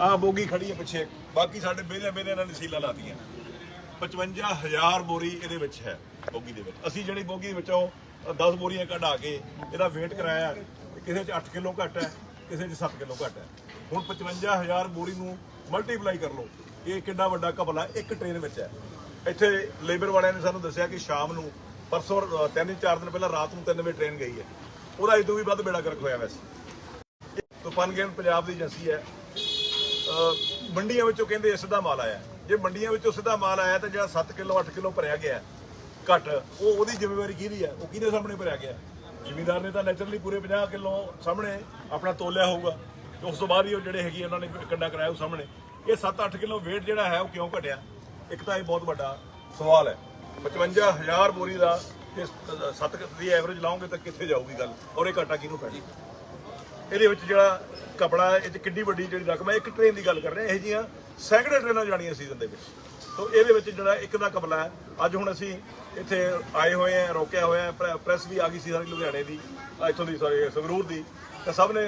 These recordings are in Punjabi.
ਆ ਬੋਗੀ ਖੜੀ ਹੈ ਪਿੱਛੇ। ਬਾਕੀ ਸਾਡੇ ਬੇਲੇ ਬੇਲੇ ਇਹਨਾਂ ਨੇ ਸੀਲਾ ਲਾਤੀਆਂ। 55000 ਬੋਰੀ ਇਹਦੇ ਵਿੱਚ ਹੈ ਬੋਗੀ ਦੇ ਵਿੱਚ। ਅਸੀਂ ਜਿਹੜੀ ਬੋਗੀ ਵਿੱਚੋਂ 10 ਬੋਰੀਆਂ ਕਢਾ ਕੇ ਇਹਦਾ weight ਕਰਾਇਆ ਕਿਸੇ 'ਚ 8 ਕਿਲੋ ਘੱਟ ਹੈ ਕਿਸੇ 'ਚ 7 ਕਿਲੋ ਘੱਟ ਹੈ। ਹੁਣ 55000 ਬੋਰੀ ਨੂੰ ਮਲਟੀਪਲਾਈ ਕਰ ਲਓ। ਇਹ ਕਿੰਨਾ ਵੱਡਾ ਘਪਲਾ ਇੱਕ ਟ੍ਰੇਨ ਵਿੱਚ ਹੈ। ਇੱਥੇ ਲੇਬਰ ਵਾਲਿਆਂ ਨੇ ਸਾਨੂੰ ਦੱਸਿਆ ਕਿ ਸ਼ਾਮ ਨੂੰ ਪਰਸੋਂ ਅ, ਤਿੰਨ ਚਾਰ ਦਿਨ ਪਹਿਲਾਂ ਰਾਤ ਨੂੰ 3 ਵਜੇ ਟ੍ਰੇਨ ਗਈ ਹੈ। ਉਹਦਾ ਇਦੋਂ ਵੀ ਵੱਧ ਬੇੜਾ ਗਰਕ ਹੋਇਆ ਵੈਸੇ। ਤੁਪਨਗੇਨ ਪੰਜਾਬ ਦੀ ਏਜੰਸੀ ਹੈ। ਮੰਡੀਆਂ ਵਿੱਚੋਂ ਕਹਿੰਦੇ ਸਿੱਧਾ ਮਾਲ ਆਇਆ। ਜੇ ਮੰਡੀਆਂ ਵਿੱਚੋਂ ਸਿੱਧਾ ਮਾਲ ਆਇਆ ਤਾਂ ਜਿਹੜਾ 7 ਕਿਲੋ 8 ਕਿਲੋ ਭਰਿਆ ਗਿਆ ਘੱਟ, ਉਹ ਉਹਦੀ ਜ਼ਿੰਮੇਵਾਰੀ ਕਿਹਦੀ ਹੈ? ਉਹ ਕਿਹਦੇ ਸਾਹਮਣੇ ਭਰਿਆ ਗਿਆ ਜ਼ਿਮੀਦਾਰ ਨੇ ਤਾਂ ਨੈਚੁਰਲੀ ਪੂਰੇ 50 ਕਿਲੋ ਸਾਹਮਣੇ ਆਪਣਾ ਤੋਲਿਆ ਹੋਊਗਾ। ਤੇ ਉਸ ਤੋਂ ਬਾਅਦ ਹੀ ਉਹ ਜਿਹੜੇ ਹੈਗੀ ਉਹਨਾਂ ਨੇ ਕੰਡਾ ਕਰਾਇਆ ਉਹ ਸਾਹਮਣੇ। ਇਹ 7-8 ਕਿਲੋ weight ਜਿਹੜਾ ਹੈ, ਉਹ ਕਿਉਂ ਘਟਿਆ? ਇੱਕ ਤਾਂ ਇਹ ਬਹੁਤ ਵੱਡਾ ਸਵਾਲ ਹੈ। 55000 ਬੋਰੀ ਦਾ ਤੇ 7 ਦੀ ਐਵਰੇਜ ਲਾਉਂਗੇ ਤਾਂ ਕਿੱਥੇ ਜਾਊਗੀ ਗੱਲ? ਔਰ ਇਹ ਘਾਟਾ ਕਿਹਨੂੰ ਪੈਣੀ? ਇਹਦੇ ਵਿੱਚ ਜਿਹੜਾ ਕਪੜਾ, ਇਹ 'ਚ ਕਿੰਨੀ ਵੱਡੀ ਜਿਹੜੀ ਰਕਮ ਹੈ, ਇੱਕ ਟ੍ਰੇਨ ਦੀ ਗੱਲ ਕਰ ਰਹੇ ਹਾਂ, ਇਹ ਜੀਆਂ ਸੈਂਕੜੇ ਟ੍ਰੇਨਾਂ ਜਾਣੀਆਂ ਸੀਜ਼ਨ ਦੇ ਵਿੱਚ। ਸੋ ਇਹਦੇ ਵਿੱਚ ਜਿਹੜਾ ਇੱਕ ਦਾ ਕਪਲਾ ਹੈ, ਅੱਜ ਹੁਣ ਅਸੀਂ ਇੱਥੇ ਆਏ ਹੋਏ ਆ ਰੋਕਿਆ ਹੋਇਆ ਪ੍ਰੈਸ ਵੀ ਆ ਗਈ ਸੀ ਸਾਰੀ ਲੁਧਿਆਣੇ ਦੀ, ਇੱਥੋਂ ਦੀ ਸਾਰੇ ਸੰਗਰੂਰ ਦੀ। ਤਾਂ ਸਭ ਨੇ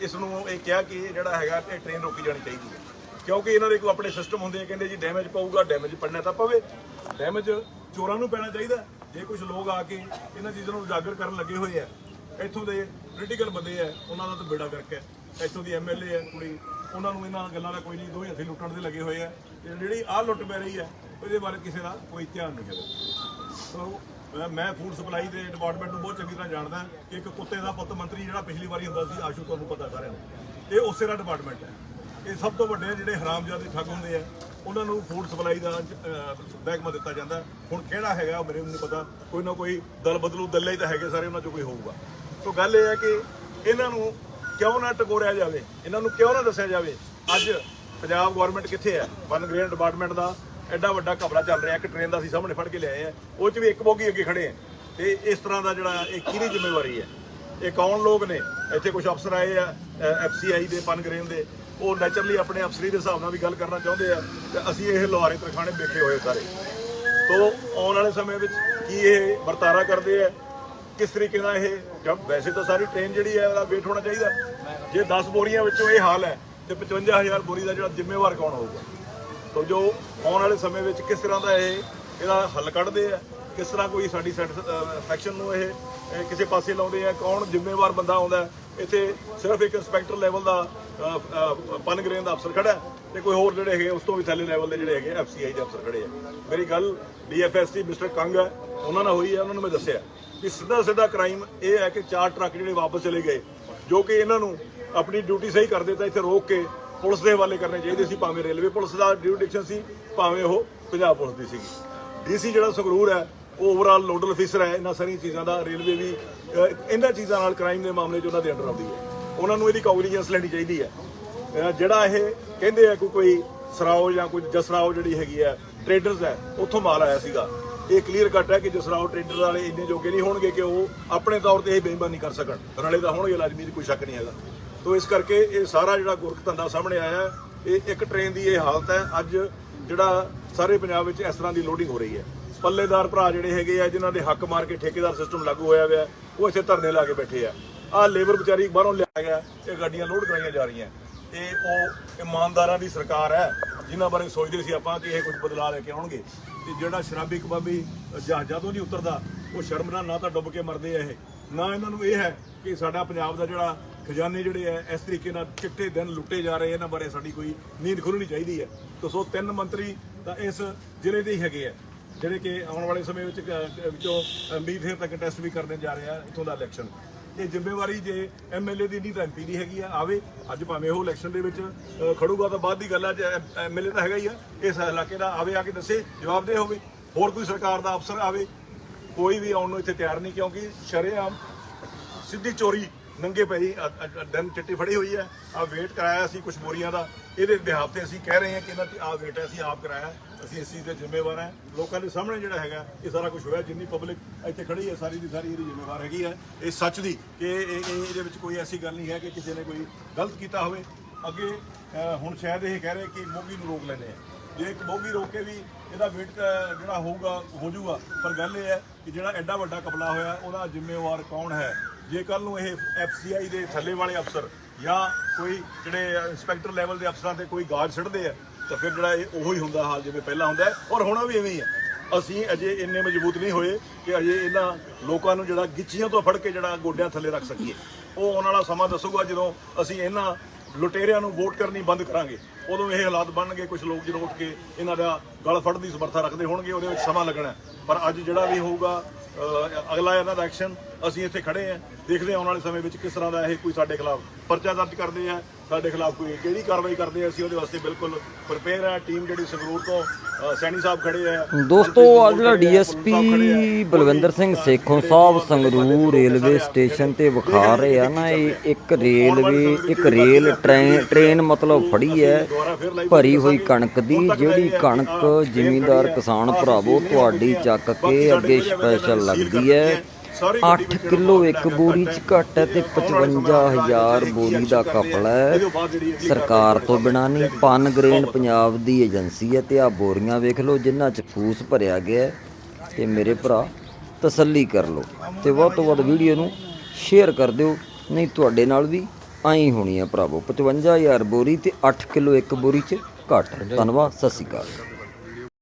ਇਸ ਨੂੰ ਇਹ ਕਿਹਾ ਕਿ ਜਿਹੜਾ ਹੈਗਾ, ਇਹ ਟ੍ਰੇਨ ਰੋਕੀ ਜਾਣੀ ਚਾਹੀਦੀ ਹੈ। ਕਿਉਂਕਿ ਇਹਨਾਂ ਦੇ ਕੋਈ ਆਪਣੇ ਸਿਸਟਮ ਹੁੰਦੇ ਆ, ਕਹਿੰਦੇ ਜੀ ਡੈਮੇਜ ਪਊਗਾ ਡੈਮੇਜ ਪੜਨਾ ਤਾਂ ਪਵੇ। ਡੈਮੇਜ ਚੋਰਾਂ ਨੂੰ ਪੈਣਾ ਚਾਹੀਦਾ। ਜੇ ਕੁਝ ਲੋਕ ਆ ਕੇ ਇਹਨਾਂ ਚੀਜ਼ਾਂ ਨੂੰ ਉਜਾਗਰ ਕਰਨ ਲੱਗੇ ਹੋਏ ਆ ਇੱਥੋਂ ਦੇ ਪੋਲੀਟੀਕਲ ਬੰਦੇ ਆ, ਉਹਨਾਂ ਦਾ ਤਾਂ ਬੇੜਾ ਕਰਕੇ ਹੈ ਇੱਥੋਂ ਦੀ ਐਮਐਲਏ ਹੈ ਕੁੜੀ। ਉਹਨਾਂ ਨੂੰ ਇਹਨਾਂ ਗੱਲਾਂ ਦਾ ਕੋਈ ਨਹੀਂ ਦੋ ਹੱਥੀ ਲੁੱਟਣ ਦੇ ਲੱਗੇ ਹੋਏ ਆ। ਤੇ ਜਿਹੜੀ ਆਹ ਲੁੱਟ ਪੈ ਰਹੀ ਹੈ ਇਹਦੇ ਬਾਰੇ ਕਿਸੇ ਦਾ ਕੋਈ ਧਿਆਨ ਨਹੀਂ ਹੈਗਾ। ਸੋ, ਮੈਂ- ਫੂਡ ਸਪਲਾਈ ਦੇ ਡਿਪਾਰਟਮੈਂਟ ਨੂੰ ਬਹੁਤ ਚੰਗੀ ਤਰ੍ਹਾਂ ਜਾਣਦਾ ਕਿ ਇੱਕ ਕੁੱਤੇ ਦਾ ਪੁੱਤ ਮੰਤਰੀ ਜਿਹੜਾ ਪਿਛਲੀ ਵਾਰੀ ਹੁੰਦਾ ਸੀ, ਆਸ਼ੂ, ਤੁਹਾਨੂੰ ਪਤਾ ਸਾਰਿਆਂ ਨੂੰ। ਇਹ ਉਸੇ ਦਾ ਡਿਪਾਰਟਮੈਂਟ ਹੈ ਇਹ ਸਭ ਤੋਂ ਵੱਡੇ ਜਿਹੜੇ ਹਰਾਮਜ਼ਾਦੇ ਠੱਗ ਹੁੰਦੇ ਆ। ਉਹਨਾਂ ਨੂੰ ਫੂਡ ਸਪਲਾਈ ਦਾ ਬੈਗਮਾ ਦਿੱਤਾ ਜਾਂਦਾ। ਹੁਣ ਕਿਹੜਾ ਹੈਗਾ ਮੇਰੇ ਨੂੰ ਨਹੀਂ ਪਤਾ। ਕੋਈ ਨਾ ਕੋਈ ਦਲ ਬਦਲੂ, ਦੱਲੇ ਹੀ ਤਾਂ ਹੈਗੇ ਸਾਰੇ, ਉਹਨਾਂ ਚੋਂ ਕੋਈ ਹੋਊਗਾ। ਸੋ ਗੱਲ ਇਹ ਹੈ ਕਿ ਇਹਨਾਂ ਨੂੰ ਕਿਉਂ ਨਾ ਟਕੋਰਿਆ ਜਾਵੇ? ਇਹਨਾਂ ਨੂੰ ਕਿਉਂ ਨਾ ਦੱਸਿਆ ਜਾਵੇ? ਅੱਜ ਪੰਜਾਬ ਗਵਰਨਮੈਂਟ ਕਿੱਥੇ ਹੈ? ਵਨ ਗ੍ਰੇਨ ਡਿਪਾਰਟਮੈਂਟ ਦਾ ਐਡਾ ਵੱਡਾ ਘਬਰਾ ਚੱਲ ਰਿਹਾ। ਇੱਕ ਟ੍ਰੇਨ ਦਾ ਅਸੀਂ ਸਾਹਮਣੇ ਫੜ ਕੇ ਲਿਆਏ ਆ। ਉਹ 'ਚ ਵੀ ਇੱਕ ਬੋਗੀ ਅੱਗੇ ਖੜੇ ਆ। ਤੇ ਇਸ ਤਰ੍ਹਾਂ ਦਾ ਜਿਹੜਾ ਇਹ ਕਿਹਦੀ ਜ਼ਿੰਮੇਵਾਰੀ ਹੈ? ਇਹ ਕੌਣ ਲੋਕ ਨੇ? ਇੱਥੇ ਕੁਝ ਅਫਸਰ ਆਏ ਆ ਐਫਸੀਆਈ ਦੇ ਪਨਗਰੇਨ ਦੇ। ਉਹ ਨੇਚਰਲੀ ਆਪਣੇ ਅਫਸਰੀ ਦੇ ਹਿਸਾਬ ਨਾਲ ਵੀ ਗੱਲ ਕਰਨਾ ਚਾਹੁੰਦੇ ਆ। ਤੇ ਅਸੀਂ ਇਹ ਲੋਹਾਰੇ ਤਰਖਾਣੇ ਵੇਖੇ ਹੋਏ ਸਾਰੇ। ਤੋਂ ਆਉਣ ਵਾਲੇ ਸਮੇਂ ਵਿੱਚ ਕੀ ਇਹ ਵਰਤਾਰਾ ਕਰਦੇ ਆ? ਕਿਸ ਤਰੀਕੇ ਨਾਲ ਇਹ ਜਦ ਵੈਸੇ ਤਾਂ ਸਾਰੀ ਟ੍ਰੇਨ ਜਿਹੜੀ ਹੈ ਉਹਦਾ ਵੇਟ ਹੋਣਾ ਚਾਹੀਦਾ। ਜੇ 10 ਬੋਰੀਆਂ ਵਿੱਚੋਂ ਇਹ ਹਾਲ ਹੈ, ਤੇ 55000 ਬੋਰੀ ਦਾ ਜਿਹੜਾ ਜ਼ਿੰਮੇਵਾਰ ਕੌਣ ਹੋਊਗਾ? ਤੋ ਜੋ ਆਉਣ ਵਾਲੇ ਸਮੇਂ ਵਿੱਚ ਕਿਸ ਤਰ੍ਹਾਂ ਦਾ ਇਹ ਇਹਦਾ ਹੱਲ ਕੱਢਦੇ ਆ, ਕਿਸ ਤਰ੍ਹਾਂ ਕੋਈ ਸਾਡੀ ਸੈਕਸ਼ਨ ਨੂੰ ਇਹ ਕਿਸੇ ਪਾਸੇ ਲਾਉਂਦੇ ਆ, ਕੌਣ ਜ਼ਿੰਮੇਵਾਰ ਬੰਦਾ ਆਉਂਦਾ ਇੱਥੇ ਸਿਰਫ ਇੱਕ ਇੰਸਪੈਕਟਰ ਲੈਵਲ ਦਾ ਪਨਗ੍ਰੇਨ ਦਾ ਅਫਸਰ ਖੜਾ ਹੈ, ਤੇ ਕੋਈ ਹੋਰ ਜਿਹੜੇ ਹੈਗੇ ਉਸ ਤੋਂ ਵੀ ਥੱਲੇ ਲੈਵਲ ਦੇ ਜਿਹੜੇ ਹੈਗੇ ਐਫਸੀਆਈ ਦੇ ਅਫਸਰ ਖੜੇ ਆ। ਮੇਰੀ ਗੱਲ ਡੀਐਫਐਸਟੀ ਮਿਸਟਰ ਕੰਗ ਹੈ, ਉਹਨਾਂ ਨਾਲ ਹੋਈ ਹੈ, ਉਹਨਾਂ ਨੂੰ ਮੈਂ ਦੱਸਿਆ। ਕਿ ਸਿੱਧਾ ਸਿੱਧਾ ਕ੍ਰਾਈਮ ਇਹ ਹੈ ਕਿ ਚਾਰ ਟਰੱਕ ਜਿਹੜੇ ਵਾਪਸ ਚਲੇ ਗਏ, ਜੋ ਕਿ ਇਹਨਾਂ ਨੂੰ ਆਪਣੀ ਡਿਊਟੀ ਸਹੀ ਕਰਦੇ ਤਾਂ ਇੱਥੇ ਰੋਕ ਕੇ ਪੁਲਿਸ ਦੇ ਹਵਾਲੇ ਕਰਨੇ ਚਾਹੀਦੇ ਸੀ, ਭਾਵੇਂ ਰੇਲਵੇ ਪੁਲਿਸ ਦਾ ਡਿਊਟੀਸ਼ਨ ਸੀ, ਭਾਵੇਂ ਉਹ ਪੰਜਾਬ ਪੁਲਿਸ ਦੀ ਸੀਗੀ। ਡੀਸੀ ਜਿਹੜਾ ਸੰਗਰੂਰ ਹੈ, ਉਹ ਓਵਰਆਲ ਨੋਡਲ ਅਫੀਸਰ ਹੈ, ਇਹਨਾਂ ਸਾਰੀਆਂ ਚੀਜ਼ਾਂ ਦਾ ਰੇਲਵੇ ਵੀ ਇਹਨਾਂ ਚੀਜ਼ਾਂ ਨਾਲ ਕ੍ਰਾਈਮ ਦੇ ਮਾਮਲੇ 'ਚ ਉਹਨਾਂ ਦੇ ਅੰਡਰ ਆਉਂਦੀ ਹੈ। ਉਹਨਾਂ ਨੂੰ ਇਹਦੀ ਕੌਗਨੀਜੈਂਸ ਲੈਣੀ ਚਾਹੀਦੀ ਹੈ। ਜਿਹੜਾ ਇਹ ਕਹਿੰਦੇ ਆ ਕੋਈ ਕੋਈ ਸਰਾਓ ਜਾਂ ਕੋਈ ਜਸਰਾਓ ਜਿਹੜੀ ਹੈਗੀ ਹੈ ਟ੍ਰੇਡਰਸ ਹੈ, ਉੱਥੋਂ ਮਾਲ ਆਇਆ ਸੀਗਾ। ਇਹ ਕਲੀਅਰ ਕੱਟ ਹੈ ਕਿ ਜਸਰਾਓ ਟ੍ਰੇਡਰ ਵਾਲੇ ਇੰਨੇ ਜੋਗੇ ਨਹੀਂ ਹੋਣਗੇ ਕਿ ਉਹ ਆਪਣੇ ਤੌਰ ਤੇ ਇਹ ਬੇਈਮਾਨੀ ਕਰ ਸਕਣ। ਰਲੇ ਤਾਂ ਹੋਣਗੇ ਲਾਜ਼ਮੀ ਦੀ ਕੋਈ ਸ਼ੱਕ ਨਹੀਂ ਹੈਗਾ। ਤੋ ਇਸ ਕਰਕੇ ਇਹ ਸਾਰਾ ਜਿਹੜਾ ਗੁਰਖ ਧੰਦਾ ਸਾਹਮਣੇ ਆਇਆ ਇਹ ਇੱਕ ਟ੍ਰੇਨ ਦੀ ਇਹ ਹਾਲਤ ਹੈ। ਅੱਜ ਜਿਹੜਾ ਸਾਰੇ ਪੰਜਾਬ ਵਿੱਚ ਇਸ ਤਰ੍ਹਾਂ ਦੀ ਲੋਡਿੰਗ ਹੋ ਰਹੀ ਹੈ। ਪੱਲੇਦਾਰ ਭਰਾ ਜਿਹੜੇ ਹੈਗੇ ਆ, ਜਿਨ੍ਹਾਂ ਦੇ ਹੱਕ ਮਾਰ ਕੇ ਠੇਕੇਦਾਰ ਸਿਸਟਮ ਲਾਗੂ ਹੋਇਆ ਹੋਇਆ, ਉਹ ਇੱਥੇ ਧਰਨੇ ਲਾ ਕੇ ਬੈਠੇ ਆ। ਆਹ ਲੇਬਰ ਵਿਚਾਰੀ ਬਾਹਰੋਂ ਲਿਆ ਗਿਆ, ਇਹ ਗੱਡੀਆਂ ਲੋਡ ਕਰਾਈਆਂ ਜਾ ਰਹੀਆਂ। ਇਹ ਉਹ ਇਮਾਨਦਾਰਾਂ ਦੀ ਸਰਕਾਰ ਹੈ, ਜਿਨ੍ਹਾਂ ਬਾਰੇ ਸੋਚਦੇ ਸੀ ਆਪਾਂ ਕਿ ਇਹ ਕੁਝ ਬਦਲਾਅ ਲੈ ਕੇ ਆਉਣਗੇ। ਤੇ ਜਿਹੜਾ ਸ਼ਰਾਬੀ ਕਬਾਬੀ ਜਹਾਜ਼ਾਂ ਤੋਂ ਨਹੀਂ ਉਤਰਦਾ, ਉਹ ਸ਼ਰਮ ਨਾਲ ਨਾ ਤਾਂ ਡੁੱਬ ਕੇ ਮਰਦੇ ਆ ਇਹ। ਨਾ ਇਹਨਾਂ ਨੂੰ ਇਹ ਹੈ ਕਿ ਸਾਡਾ ਪੰਜਾਬ ਦਾ ਜਿਹੜਾ ਖਜ਼ਾਨੇ ਜਿਹੜੇ ਆ, ਇਸ ਤਰੀਕੇ ਨਾਲ ਚਿੱਟੇ ਦਿਨ ਲੁੱਟੇ ਜਾ ਰਹੇ ਇਹਨਾਂ ਬਾਰੇ ਸਾਡੀ ਕੋਈ ਨੀਂਦ ਖੁੱਲਣੀ ਚਾਹੀਦੀ ਹੈ ਤਾਂ ਸੋ ਤਿੰਨ ਮੰਤਰੀ ਤਾਂ ਇਸ ਜ਼ਿਲ੍ਹੇ ਦੇ ਹੀ ਹੈਗੇ ਆ, ਜਿਹੜੇ ਕਿ ਆਉਣ ਵਾਲੇ ਸਮੇਂ ਵਿੱਚ ਵਿੱਚੋਂ ਉਮੀਦ ਹੈ ਤੱਕ ਟੈਸਟ ਵੀ ਕਰਨ ਜਾ ਰਿਹਾ ਆ, ਇਥੋਂ ਦਾ ਇਲੈਕਸ਼ਨ ਇਹ ਜ਼ਿੰਮੇਵਾਰੀ ਜੇ ਐਮਐਲਏ ਦੀ ਨਹੀਂ ਤਾਂ ਐਮਪੀ ਦੀ ਹੈਗੀ ਆ ਆਵੇ ਅੱਜ ਭਾਵੇਂ ਉਹ ਇਲੈਕਸ਼ਨ ਦੇ ਵਿੱਚ ਅ, ਖੜੂਗਾ ਤਾਂ ਬਾਅਦ ਦੀ ਗੱਲ ਆ ਜੇ ਐਮਐਲਏ ਤਾਂ ਹੈਗਾ ਹੀ ਆ ਇਸ ਇਲਾਕੇ ਦਾ ਆਵੇ ਆ ਕੇ ਦੱਸੇ ਜਵਾਬਦੇਹ ਹੋਵੇ ਹੋਰ ਕੋਈ ਸਰਕਾਰ ਦਾ ਅਫਸਰ ਆਵੇ ਕੋਈ ਵੀ ਆਉਣ ਨੂੰ ਇੱਥੇ ਤਿਆਰ ਨਹੀਂ ਕਿਉਂਕਿ ਸ਼ਰੇਆਮ ਸਿੱਧੀ ਚੋਰੀ ਨੰਗੇ ਪਈ ਦਿਨ ਚਿੱਟੀ ਫੜੀ ਹੋਈ ਹੈ। ਆ ਵੇਟ ਕਰਾਇਆ ਸੀ ਕੁਝ ਬੋਰੀਆਂ ਦਾ। ਇਹਦੇ ਬਿਹਾਫ ਤੇ ਅਸੀਂ ਕਹਿ ਰਹੇ ਹਾਂ ਕਿ ਇਹਨਾਂ ਦੀ ਆ ਵੇਟ ਹੈ, ਅਸੀਂ ਆਪ ਕਰਾਇਆ ਅਸੀਂ ਇਸ ਚੀਜ਼ ਦੇ ਜ਼ਿੰਮੇਵਾਰ ਹਾਂ। ਲੋਕਾਂ ਦੇ ਸਾਹਮਣੇ ਜਿਹੜਾ ਹੈਗਾ, ਇਹ ਸਾਰਾ ਕੁਝ ਹੋਇਆ। ਜਿੰਨੀ ਪਬਲਿਕ ਇੱਥੇ ਖੜੀ ਹੈ, ਸਾਰੀ ਦੀ ਸਾਰੀ ਇਹਦੀ ਜ਼ਿੰਮੇਵਾਰ ਹੈਗੀ ਹੈ। ਇਹ ਸੱਚ ਦੀ ਕਿ ਇਹ ਇਹਦੇ ਵਿੱਚ ਕੋਈ ਐਸੀ ਗੱਲ ਨਹੀਂ ਹੈ ਕਿ ਕਿਸੇ ਨੇ ਕੋਈ ਗਲਤ ਕੀਤਾ ਹੋਵੇ। ਅੱਗੇ ਹੁਣ ਸ਼ਾਇਦ ਇਹ ਕਹਿ ਰਹੇ ਕਿ ਮੋਗੀ ਨੂੰ ਰੋਕ ਲੈਂਦੇ ਆ। ਜੇ ਇੱਕ ਮੋਗੀ ਰੋਕ ਕੇ ਵੀ ਇਹਦਾ ਵੇਟ ਜਿਹੜਾ ਹੋਊਗਾ, ਹੋ ਜਾਊਗਾ। ਪਰ ਗੱਲ ਇਹ ਹੈ ਕਿ ਜਿਹੜਾ ਐਡਾ ਵੱਡਾ ਕਪਲਾ ਹੋਇਆ, ਉਹਦਾ ਜ਼ਿੰਮੇਵਾਰ ਕੌਣ ਹੈ? ਜੇ ਕੱਲ ਨੂੰ ਇਹ ਐਫਸੀਆਈ ਦੇ ਥੱਲੇ ਵਾਲੇ ਅਫਸਰ ਜਾਂ ਕੋਈ ਜਿਹੜੇ ਇੰਸਪੈਕਟਰ ਲੈਵਲ ਦੇ ਅਫਸਰਾਂ ਤੇ ਕੋਈ ਗਾਜ ਛੱਡਦੇ ਆ, ਤਾਂ ਫਿਰ ਜਿਹੜਾ ਇਹ ਉਹੋ ਹੀ ਹੁੰਦਾ ਹਾਲ ਜਿਵੇਂ ਪਹਿਲਾਂ ਹੁੰਦਾ ਔਰ ਹੋਣਾ ਵੀ ਐਵੇਂ ਹੀ ਹੈ। ਅਸੀਂ ਅਜੇ ਇੰਨੇ ਮਜ਼ਬੂਤ ਨਹੀਂ ਹੋਏ ਕਿ ਅਜੇ ਇਹਨਾਂ ਲੋਕਾਂ ਨੂੰ ਜਿਹੜਾ ਗਿੱਚੀਆਂ ਤੋਂ ਫੜ ਕੇ ਜਿਹੜਾ ਗੋਡਿਆਂ ਥੱਲੇ ਰੱਖ ਸਕੀਏ। ਉਹ ਆਉਣ ਵਾਲਾ ਸਮਾਂ ਦੱਸੂਗਾ ਜਦੋਂ ਅਸੀਂ ਇਹਨਾਂ ਲੁਟੇਰਿਆਂ ਨੂੰ ਵੋਟ ਕਰਨੀ ਬੰਦ ਕਰਾਂਗੇ। ਉਦੋਂ ਇਹ ਹਾਲਾਤ ਬਣਨਗੇ ਕੁਝ ਲੋਕ ਜਦੋਂ ਉੱਠ ਕੇ ਇਹਨਾਂ ਦਾ ਗਲ ਫੜਨ ਦੀ ਸਮਰੱਥਾ ਰੱਖਦੇ ਹੋਣਗੇ, ਉਹਦੇ ਵਿੱਚ ਸਮਾਂ ਲੱਗਣਾ ਪਰ ਅੱਜ ਜਿਹੜਾ ਵੀ ਹੋਊਗਾ ਅਗਲਾ ਇਹਨਾਂ ਦਾ ਐਕਸ਼ਨ ਅਸੀਂ ਇੱਥੇ ਖੜੇ ਆਂ ਦੇਖਦੇ ਹਾਂ ਆਉਣ ਵਾਲੇ ਸਮੇਂ ਵਿੱਚ ਕਿਸ ਤਰ੍ਹਾਂ ਦਾ ਇਹ ਕੋਈ ਸਾਡੇ ਖਿਲਾਫ ਪਰਚਾ ਦਰਜ ਕਰਦੇ ਆ ਸਾਡੇ ਖਿਲਾਫ ਕੋਈ ਕਿਹੜੀ ਕਾਰਵਾਈ ਕਰਦੇ ਆ ਅਸੀਂ ਉਹਦੇ ਵਾਸਤੇ ਬਿਲਕੁਲ ਪ੍ਰਿਪੇਅਰ ਆ ਟੀਮ ਜਿਹੜੀ ਸੰਗਰੂਰ ਤੋਂ ਸੈਣੀ ਸਾਹਿਬ ਖੜੇ ਆ। ਦੋਸਤੋ ਆ ਜਿਹੜਾ DSP. Balwinder Singh Sekhon Sahib Sangrur railway station ਤੇ ਵਿਖਾ ਰਹੇ ਆ ਨਾ ਇਹ ਇੱਕ ਰੇਲਵੇ ਇੱਕ ਰੇਲ ਟ੍ਰੇਨ ਟ੍ਰੇਨ ਮਤਲਬ ਫੜੀ ਹੈ ਭਰੀ ਹੋਈ ਕਣਕ ਦੀ ਜਿਹੜੀ ਕਣਕ ਜ਼ਿਮੀਂਦਾਰ ਕਿਸਾਨ ਭਰਾਵੋ ਤੁਹਾਡੀ ਚੱਕ ਕੇ ਅੱਗੇ ਸਪੈਸ਼ਲ ਲੱਗਦੀ ਹੈ। 8 ਕਿਲੋ ਇੱਕ ਬੋਰੀ ਚ ਘੱਟ ਹੈ ਤੇ 55000 ਬੋਰੀ ਦਾ ਕਪੜਾ ਹੈ। ਸਰਕਾਰ ਤੋਂ ਬਿਨਾਂ ਨਹੀਂ ਪਨ ਗ੍ਰੇਨ ਪੰਜਾਬ ਦੀ ਏਜੰਸੀ ਹੈ ਤੇ ਆ ਬੋਰੀਆਂ ਵੇਖ ਲਓ ਜਿਨ੍ਹਾਂ ਚ ਫੂਸ ਭਰਿਆ ਗਿਆ ਤੇ ਮੇਰੇ ਭਰਾ ਤਸੱਲੀ ਕਰ ਲਓ ਤੇ ਵੱਧ ਤੋਂ ਵੱਧ ਵੀਡੀਓ ਨੂੰ ਸ਼ੇਅਰ ਕਰ ਦਿਓ ਨਹੀਂ ਤੁਹਾਡੇ ਨਾਲ ਵੀ ਆਈ ਹੋਣੀ ਹੈ ਭਰਾਵੋ। 55000 ਬੋਰੀ ਤੇ 8 ਕਿਲੋ ਇੱਕ ਬੋਰੀ ਚ ਘੱਟ। ਧੰਨਵਾਦ ਸਤਿ ਸ਼੍ਰੀ ਅਕਾਲ।